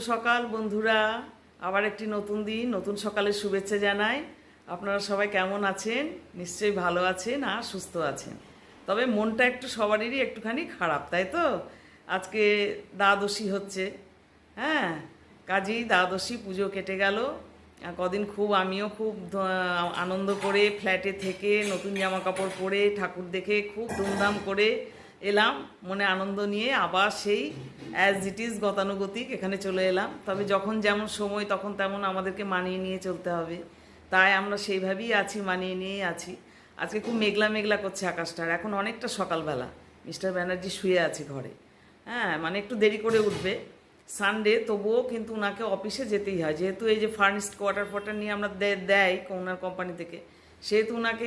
সকাল, বন্ধুরা। আবার একটি নতুন দিন, নতুন সকালের শুভেচ্ছা জানাই। আপনারা সবাই কেমন আছেন? নিশ্চয়ই ভালো আছেন আর সুস্থ আছেন। তবে মনটা একটু সবারই একটুখানি খারাপ, তাই তো? আজকে দ্বাদশী হচ্ছে হ্যাঁ? কাজেই দ্বাদশী, পুজো কেটে গেল। কদিন খুব আমিও খুব আনন্দ করে, ফ্ল্যাটে থেকে নতুন জামা কাপড় পরে ঠাকুর দেখে খুব ধুমধাম করে এলাম, মনে আনন্দ নিয়ে আবার সেই অ্যাজ ইট ইজ গতানুগতিক এখানে চলে এলাম। তবে যখন যেমন সময়, তখন তেমন আমাদেরকে মানিয়ে নিয়ে চলতে হবে। তাই আমরা সেইভাবেই আছি, মানিয়ে নিয়েই আছি। আজকে খুব মেঘলা মেঘলা করছে আকাশটা এখন অনেকটা সকালবেলা। মিস্টার ব্যানার্জি শুয়ে আছে ঘরে। হ্যাঁ মানে একটু দেরি করে উঠবে। সানডে তবুও কিন্তু ওনাকে অফিসে যেতেই হয়। যেহেতু এই যে ফার্নিস্ট কোয়ার্টার ফোয়ার্টার নিয়ে আমরা দেয় ওনার কোম্পানি থেকে, সেহেতু ওনাকে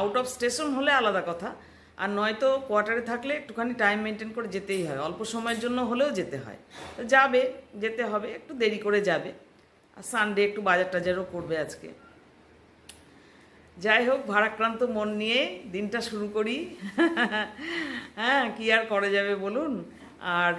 আউট অফ স্টেশন হলে আলাদা কথা। আর নয়তো কোয়ার্টারে থাকলে একটুখানি টাইম মেনটেন করে যেতেই হয়। অল্প সময়ের জন্য হলেও যেতে হয়। তো যাবে, যেতে হবে, একটু দেরি করে যাবে। আর সানডে একটু বাজার টাজারও করবে আজকে। যাই হোক, ভারাক্রান্ত মন নিয়ে দিনটা শুরু করি। হ্যাঁ কী আর করা যাবে বলুন? আর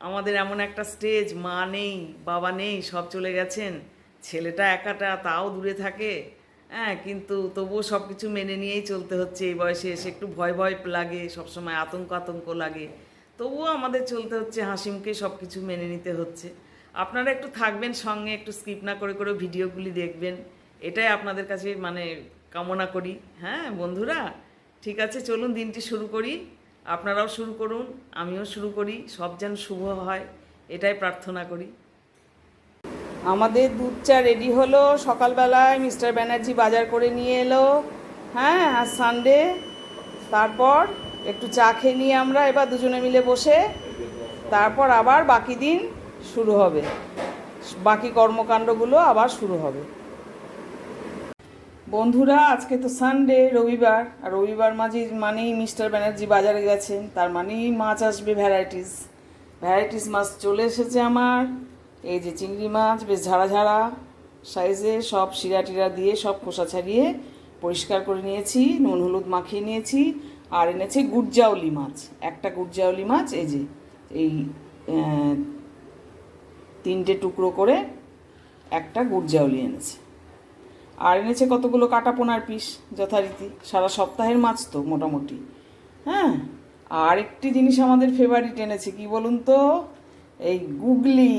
আমাদের এমন একটা স্টেজ মা নেই, বাবা নেই, সব চলে গেছেন। ছেলেটা একাটা, তাও দূরে থাকে। হ্যাঁ কিন্তু তবুও সব কিছু মেনে নিয়েই চলতে হচ্ছে। এই বয়সে এসে একটু ভয় ভয় লাগে, সবসময় আতঙ্ক আতঙ্ক লাগে। তবুও আমাদের চলতে হচ্ছে, হাসিমকে সব কিছু মেনে নিতে হচ্ছে। আপনারা একটু থাকবেন সঙ্গে, একটু স্কিপ না করে করে ভিডিওগুলি দেখবেন। এটাই আপনাদের কাছে মানে কামনা করি। হ্যাঁ বন্ধুরা, ঠিক আছে, চলুন দিনটি শুরু করি। আপনারাও শুরু করুন, আমিও শুরু করি, সব যেন শুভ হয়, এটাই প্রার্থনা করি। আমাদের দুধ চা রেডি হলো। সকালবেলায় মিস্টার ব্যানার্জি বাজার করে নিয়ে এলো। হ্যাঁ আর সানডে তারপর একটু চা খেয়ে নিয়ে আমরা এবার দুজনে মিলে বসে তারপর আবার বাকি দিন শুরু হবে। বাকি কর্মকাণ্ডগুলো আবার শুরু হবে। বন্ধুরা, আজকে তো সানডে রবিবার। আর রবিবার মাঝে মানেই মিস্টার ব্যানার্জি বাজারে গেছেন। তার মানেই মাছ আসবে ভ্যারাইটিস ভ্যারাইটিস মাছ চলে এসেছে আমার। এই যে চিংড়ি মাছ, বেশ ঝাড়া ঝাড়া সাইজে সব শিরা টিরা দিয়ে, সব খোসা ছাড়িয়ে পরিষ্কার করে নিয়েছি, নুন, হলুদ মাখিয়ে নিয়েছি, আর এনেছি গুড়জাউলি মাছ, একটা গুড়জাউলি মাছ, এই যে, এই তিনটে টুকরো করে একটা গুড়জাউলি এনেছে। আর এনেছে কতগুলো কাটা পোনার পিস, যথারীতি, সারা সপ্তাহের মাছ তো, মোটামুটি হ্যাঁ? আর একটি জিনিস আমাদের ফেভারিট এনেছে, কি বলুন তো? এই গুগলি,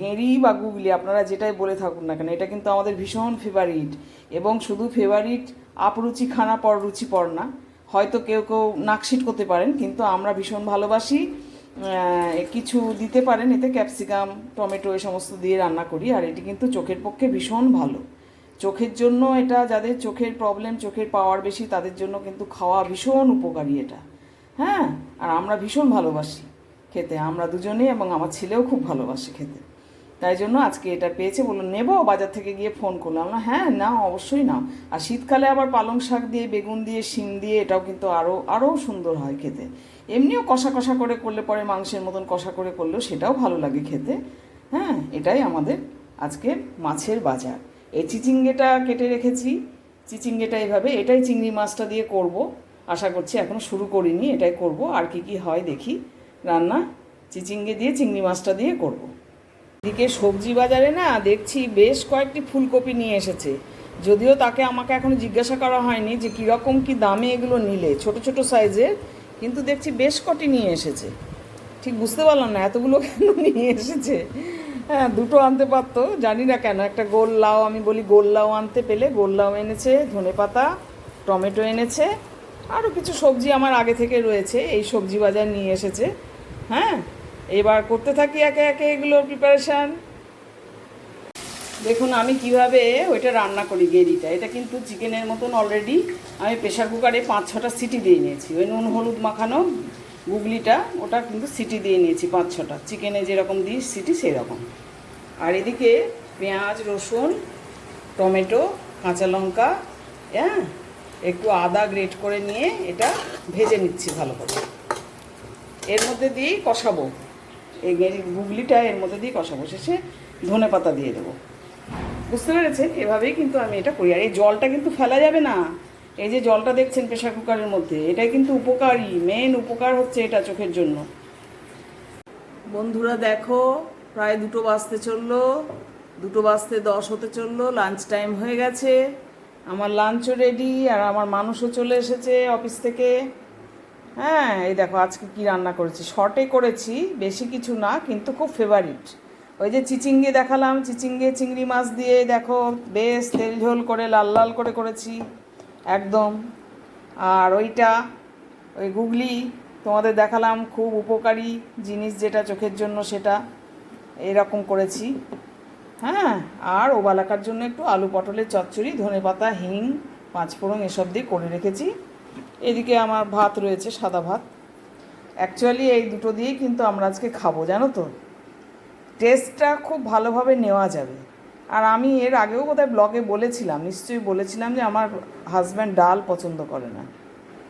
গেঁড়ি বা গুগলি, আপনারা যেটাই বলে থাকুন না কেন, এটা কিন্তু আমাদের ভীষণ ফেভারিট এবং শুধু ফেভারিট আপরুচি খানা পর রুচি পর না, হয়তো কেউ কেউ নাকশিট করতে পারেন, কিন্তু আমরা ভীষণ ভালোবাসি কিছু দিতে পারেন, এতে ক্যাপসিকাম টমেটো, এই সমস্ত দিয়ে রান্না করি, আর এটি কিন্তু চোখের পক্ষে ভীষণ ভালো। চোখের জন্য এটা যাদের চোখের প্রবলেম চোখের পাওয়ার বেশি, তাদের জন্য কিন্তু খাওয়া ভীষণ উপকারী এটা। হ্যাঁ? আর আমরা ভীষণ ভালোবাসি। খেতে। আমরা দুজনেই এবং আমার ছেলেও খুব ভালোবাসে খেতে। তাই জন্য আজকে এটা পেয়েছে বলল নেব। বাজার থেকে গিয়ে ফোন করলাম। না হ্যাঁ না অবশ্যই নাও। আর শীতকালে আবার পালং শাক দিয়ে, বেগুন দিয়ে, শিম দিয়ে, এটাও কিন্তু আরও আরও সুন্দর হয় খেতে। এমনিও কষা কষা করে করলে পরে মাংসের মতন কষা করে করলেও সেটাও ভালো লাগে খেতে। হ্যাঁ এটাই আমাদের আজকে মাছের বাজার। এই চিচিঙ্গেটা কেটে রেখেছি। চিচিঙ্গেটা এইভাবে এটাই চিংড়ি মাছটা দিয়ে করব। আশা করছি এখনও শুরু করিনি, এটাই করব। আর কি কি হয় দেখি। রান্না, চিচিঙ্গে দিয়ে, চিংড়ি মাছটা দিয়ে করব। এদিকে সবজি বাজারে না দেখছি বেশ কয়েকটি ফুলকপি নিয়ে এসেছে। যদিও তাকে আমাকে এখনও জিজ্ঞাসা করা হয়নি যে কীরকম কি দামে এগুলো নিলে, ছোট ছোট সাইজের, কিন্তু দেখছি বেশ কটি নিয়ে এসেছে। ঠিক বুঝতে পারলাম না, এতগুলো কেন নিয়ে এসেছে? হ্যাঁ দুটো আনতে পারতো, জানি না কেন, একটা গোল লাউ, আমি বলি গোল লাউ আনতে পেলে, গোল লাউ এনেছে ধনে পাতা টমেটো এনেছে আরও কিছু সবজি আমার আগে থেকে রয়েছে, এই সবজি বাজার নিয়ে এসেছে। হ্যাঁ এবার করতে থাকি একে একে এগুলোর প্রিপারেশান দেখুন, আমি কীভাবে ওইটা রান্না করি গেরিটা এটা কিন্তু চিকেনের মতন অলরেডি আমি প্রেশার কুকারে পাঁচ ছটা সিটি দিয়ে নিয়েছি। ওই নুন, হলুদ মাখানো গুগলিটা, ওটা কিন্তু সিটি দিয়ে নিয়েছি পাঁচ ছটা চিকেনে যেরকম দিই সিটি, সেরকম। আর এদিকে পেঁয়াজ, রসুন, টমেটো, কাঁচা লঙ্কা হ্যাঁ একটু আদা গ্রেট করে নিয়ে এটা ভেজে নিচ্ছি ভালো করে। এর মধ্যে দিয়েই কষাবো। এই গুগলিটা এর মধ্যে দিয়ে কষাবো। শেষে ধনে পাতা দিয়ে দেবো। বুঝতে পেরেছেন? এভাবেই কিন্তু আমি এটা করি। আর এই জলটা কিন্তু ফেলা যাবে না। এই যে জলটা দেখছেন প্রেশার কুকারের মধ্যে, এটাই কিন্তু উপকারী। মেন উপকার হচ্ছে এটা চোখের জন্য। বন্ধুরা দেখো, প্রায় দুটো বাজতে চলল। দুটো বাজতে দশ হতে চলল। লাঞ্চ টাইম হয়ে গেছে। আমার লাঞ্চও রেডি আর আমার মানুষও চলে এসেছে অফিস থেকে। হ্যাঁ এই দেখো আজকে কি রান্না করেছি। শর্টে করেছি, বেশি কিছু না, কিন্তু খুব ফেভারিট ওই যে চিচিঙ্গে দেখালাম, চিচিঙ্গে, চিংড়ি মাছ দিয়ে দেখো, বেশ তেল ঝোল করে, লাল লাল করে করেছি, একদম। আর ওইটা, ওই গুগলি, তোমাদের দেখালাম, খুব উপকারী জিনিস যেটা চোখের জন্য সেটা, এরকম করেছি। হ্যাঁ আর ওবালাকার জন্য একটু আলু পটলের চচ্চড়ি, ধনে পাতা, হিং পাঁচফোড়ন এসব দিয়ে করে রেখেছি। এদিকে আমার ভাত রয়েছে, সাদা ভাত। অ্যাকচুয়ালি এই দুটো দিয়েই কিন্তু আমরা আজকে খাব, জানো তো? টেস্টটা খুব ভালোভাবে নেওয়া যাবে। আর আমি এর আগেও কোথায় ব্লগে বলেছিলাম, নিশ্চয়ই বলেছিলাম যে আমার হাজব্যান্ড ডাল পছন্দ করে না।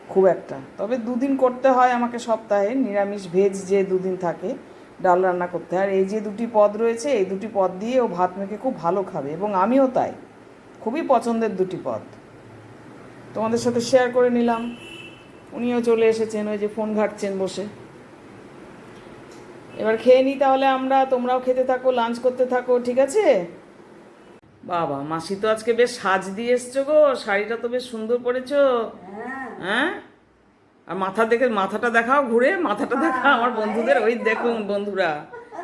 খুব একটা। তবে দুদিন করতে হয় আমাকে সপ্তাহে, নিরামিষ ভেজ যে দুদিন থাকে। ডাল রান্না করতে। হয় আর এই যে দুটি পদ রয়েছে এই দুটি পদ দিয়ে ও ভাত মেখে খুব ভালো খাবে এবং আমিও তাই। খুবই পছন্দের দুটি পদ। তোমাদের সাথে শেয়ার করে নিলাম। উনিও চলে এসেছেন ওই যে ফোন ঘাটছেন বসে। এবার খেয়ে নিই তাহলে আমরা তোমরাও খেতে থাকো লাঞ্চ করতে থাকো ঠিক আছে? বাবা মাসি তো আজকে বেশ সাজ দিয়ে এসছো গো শাড়িটা তো বেশ সুন্দর পরেছো। হ্যাঁ? আর মাথা দেখে মাথাটা দেখাও ঘুরে মাথাটা দেখাও আমার বন্ধুদের। ওই দেখুন বন্ধুরা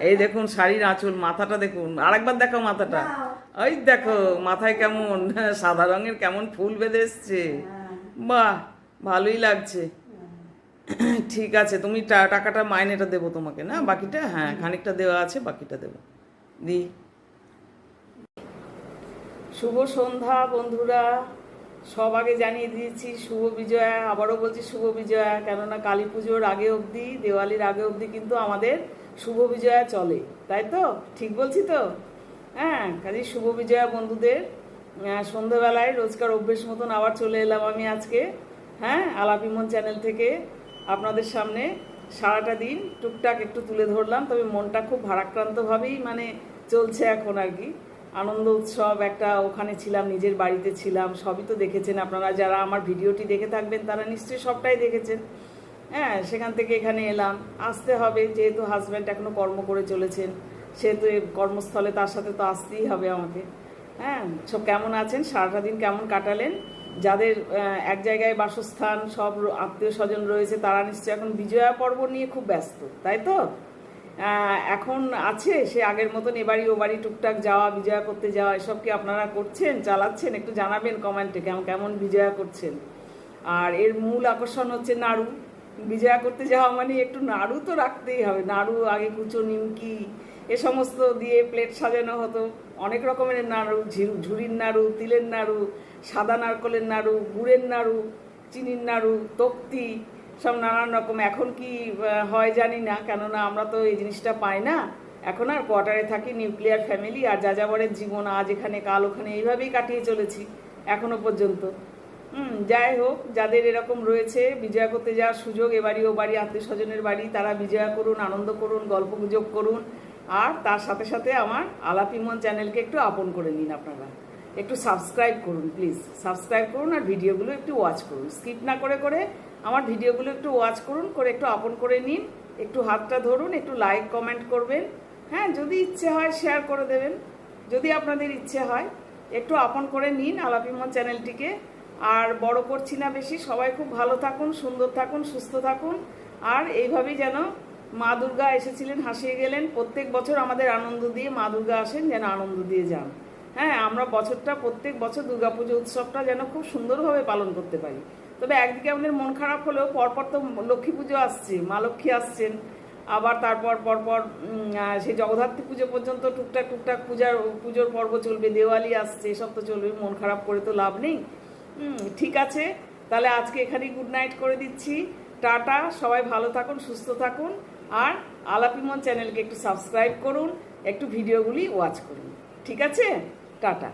এই দেখুন শাড়ির আঁচল মাথাটা দেখুন। আরেকবার দেখাও মাথাটা। ওই দেখো মাথায় কেমন সাদা রঙের কেমন ফুল বেঁধে এসছে। বাহ ভালোই লাগছে। ঠিক আছে তুমি টাকাটা মাইনেটা দেবো তোমাকে না? বাকিটা? হ্যাঁ খানিকটা দেওয়া আছে বাকিটা দেবো। দি। শুভ সন্ধ্যা বন্ধুরা। সব আগে জানিয়ে দিয়েছি, শুভ বিজয়া, আবারও বলছি শুভ বিজয়া, কেননা কালী পুজোর আগে অবধি, দেওয়ালির আগে অবধি কিন্তু আমাদের শুভ বিজয়া চলে, তাই তো? ঠিক বলছি তো? হ্যাঁ কাজে শুভ বিজয়া বন্ধুদের সন্ধ্যাবেলায় রোজকার অভ্যেস মতন আবার চলে এলাম আমি আজকে হ্যাঁ আলাপিমন চ্যানেল থেকে। আপনাদের সামনে সারাটা দিন টুকটাক একটু তুলে ধরলাম, তবে মনটা খুব ভারাক্রান্তভাবেই মানে চলছে এখন আর কি। আনন্দ উৎসব, একটা ওখানে ছিলাম, নিজের বাড়িতে ছিলাম, সবই তো দেখেছেন আপনারা। যারা আমার ভিডিওটি দেখে থাকবেন, তারা নিশ্চয়ই সবটাই দেখেছেন। হ্যাঁ সেখান থেকে এখানে এলাম। আসতে হবে, যেহেতু হাজব্যান্ড এখনও কর্ম করে চলেছেন সেহেতু কর্মস্থলে তার সাথে তো আসতেই হবে আমাকে। হ্যাঁ সব কেমন আছেন? সারাটা দিন কেমন কাটালেন? যাদের এক জায়গায় বাসস্থান, সব আত্মীয় স্বজন রয়েছে, তারা নিশ্চয়ই এখন বিজয়া পর্ব নিয়ে খুব ব্যস্ত, তাই তো? এখন আছে, সে আগের মতন এবারই ও বাড়ি টুকটাক যাওয়া, বিজয়া করতে যাওয়া, এসব কি আপনারা করছেন, চালাচ্ছেন? একটু জানাবেন কমেন্টে কেমন কেমন বিজয়া করছেন। আর এর মূল আকর্ষণ হচ্ছে নাড়ু। বিজয়া করতে যাওয়া মানে একটু নাড়ু তো রাখতেই হবে। নাড়ু, আগে কুচো, নিমকি, এ সমস্ত দিয়ে প্লেট সাজানো হতো। অনেক রকমের নাড়ু ঝুড়ির নাড়ু, তিলের নাড়ু, সাদা নারকলের নাড়ু, গুড়ের নাড়ু, চিনির নাড়ু, তক্তি সব নানান রকম। এখন কি হয় জানি না, কেননা আমরা তো এই জিনিসটা পাই না। এখন আর কোয়ার্টারে থাকি, নিউক্লিয়ার ফ্যামিলি, আর যাযাবরের জীবন, আজ এখানে, কাল ওখানে, এইভাবেই কাটিয়ে চলেছি, এখনও পর্যন্ত। হুম, যাই হোক, যাদের এরকম রয়েছে, বিজয়া করতে যাওয়ার সুযোগ, এ বাড়ি, ও বাড়ি আত্মীয় স্বজনের বাড়ি, তারা বিজয়া করুন, আনন্দ করুন, গল্প গুজব করুন। আর তার সাথে সাথে আমার আলাপিমন চ্যানেলকে একটু আপন করে নিন আপনারা। একটু সাবস্ক্রাইব করুন, প্লিজ। সাবস্ক্রাইব করুন আর ভিডিওগুলো একটু ওয়াচ করুন। স্কিপ না করে করে আমার ভিডিওগুলো একটু ওয়াচ করুন, করে একটু আপন করে নিন, একটু হাতটা ধরুন, একটু লাইক কমেন্ট করবেন। হ্যাঁ যদি ইচ্ছে হয় শেয়ার করে দেবেন। যদি আপনাদের ইচ্ছে হয়, একটু আপন করে নিন আলাপিমন চ্যানেলটিকে। আর বড় করছি না বেশি, সবাই খুব ভালো থাকুন, সুন্দর থাকুন, সুস্থ থাকুন। আর এইভাবেই যেন মা দুর্গা এসেছিলেন, হাসিয়ে গেলেন। প্রত্যেক বছর আমাদের আনন্দ দিয়ে মা দুর্গা আসেন, যেন আনন্দ দিয়ে যান। হ্যাঁ আমরা বছরটা, প্রত্যেক বছর দুর্গাপুজো উৎসবটা যেন খুব সুন্দরভাবে পালন করতে পারি। তবে একদিকে আমাদের মন খারাপ হলেও পরপর তো লক্ষ্মী পুজো আসছে, মা লক্ষ্মী আসছেন। আবার তারপর পরপর সেই জগদ্ধাত্রী পুজো পর্যন্ত টুকটাক টুকটাক পূজার, পুজোর পর্ব চলবে, দেওয়ালি আসছে, এসব তো চলবে, মন খারাপ করে তো লাভ নেই। ঠিক আছে, তাহলে আজকে এখানেই গুড নাইট করে দিচ্ছি। টাটা, সবাই ভালো থাকুন, সুস্থ থাকুন, আর আলাপিমন চ্যানেলকে একটু সাবস্ক্রাইব করুন, একটু ভিডিওগুলি ওয়াচ করুন। ঠিক আছে? টাটা।